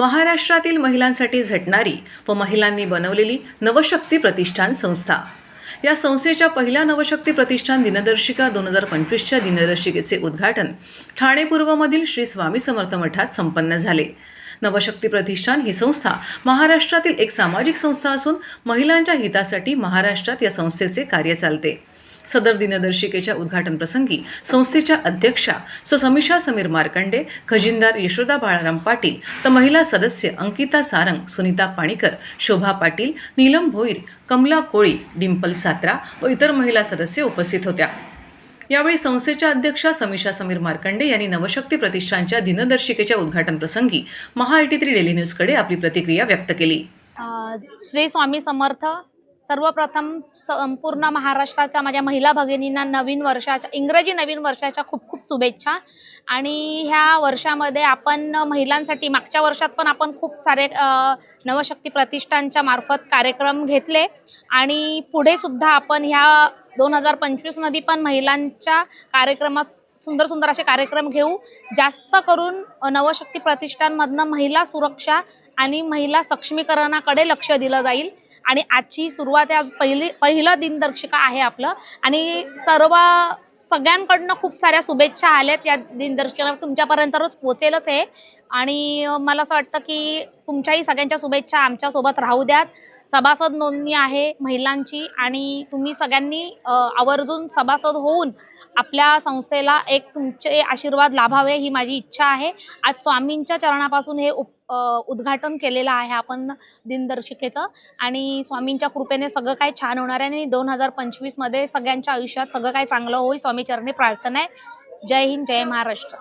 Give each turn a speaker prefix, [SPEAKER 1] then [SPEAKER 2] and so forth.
[SPEAKER 1] महाराष्ट्रातील महिलांसाठी झटणारी व महिलांनी बनवलेली नवशक्ती प्रतिष्ठान संस्था. या संस्थेच्या पहिल्या नवशक्ती प्रतिष्ठान दिनदर्शिका दोन हजार पंचवीसच्या दिनदर्शिकेचे उद्घाटन ठाणे पूर्वमधील श्री स्वामी समर्थ मठात संपन्न झाले. नवशक्ती प्रतिष्ठान ही संस्था महाराष्ट्रातील एक सामाजिक संस्था असून महिलांच्या हितासाठी महाराष्ट्रात या संस्थेचे कार्य चालते. सदर दिनदर्शिकेच्या उद्घाटन प्रसंगी संस्थेच्या अध्यक्षा सो समीर मार्कंडे खजिनदार यशोदा बाळाराम पाटील तर महिला सदस्य अंकिता सारंग सुनीता पाणीकर शोभा पाटील नीलम भोईर कमला कोळी डिंपल सात्रा व इतर महिला सदस्य उपस्थित होत्या. यावेळी संस्थेच्या अध्यक्षा समीषा समीर मार्कंडे यांनी नवशक्ती प्रतिष्ठानच्या दिनदर्शिकेच्या उद्घाटन प्रसंगी महा एटी थ्री डेली न्यूजकडे आपली प्रतिक्रिया व्यक्त केली.
[SPEAKER 2] श्री स्वामी समर्थ सर्वप्रथम संपूर्ण महाराष्ट्राच्या माझ्या महिला भगिनींना नवीन वर्षाच्या इंग्रजी नवीन वर्षाच्या खूप खूप शुभेच्छा. आणि ह्या वर्षामध्ये आपण महिलांसाठी मागच्या वर्षात पण आपण खूप सारे नवशक्ती प्रतिष्ठानच्या मार्फत कार्यक्रम घेतले. आणि पुढे सुद्धा आपण ह्या दोन हजार पंचवीसमध्ये पण महिलांच्या कार्यक्रमात सुंदर सुंदर असे कार्यक्रम घेऊ. जास्त करून नवशक्ती प्रतिष्ठानमधनं महिला सुरक्षा आणि महिला सक्षमीकरणाकडे लक्ष दिलं जाईल. आणि आजची सुरुवात आहे आज पहिली पहिलं दिनदर्शिका आहे आपलं. आणि सर्व सगळ्यांकडनं खूप साऱ्या शुभेच्छा आल्यात या दिनदर्शिका तुमच्यापर्यंत रोज पोचेलच आहे आणि मला असं वाटतं की तुमच्याही सगळ्यांच्या शुभेच्छा आमच्यासोबत राहू द्यात. सभासद नोंदणी आहे महिलांची आणि तुम्ही सगळ्यांनी आवर्जून सभासद होऊन आपल्या संस्थेला एक तुमचे आशीर्वाद लाभावे ही माझी इच्छा आहे. आज स्वामींच्या चरणापासून हे उप उद्घाटन केलेलं आहे आपण दिनदर्शिकेचं आणि स्वामींच्या कृपेने सगळं काय छान होणार आहे आणि दोन हजार पंचवीसमध्ये सगळ्यांच्या आयुष्यात सगळं काय चांगलं होईल. स्वामी चरणी प्रार्थना आहे. जय हिंद जय महाराष्ट्र.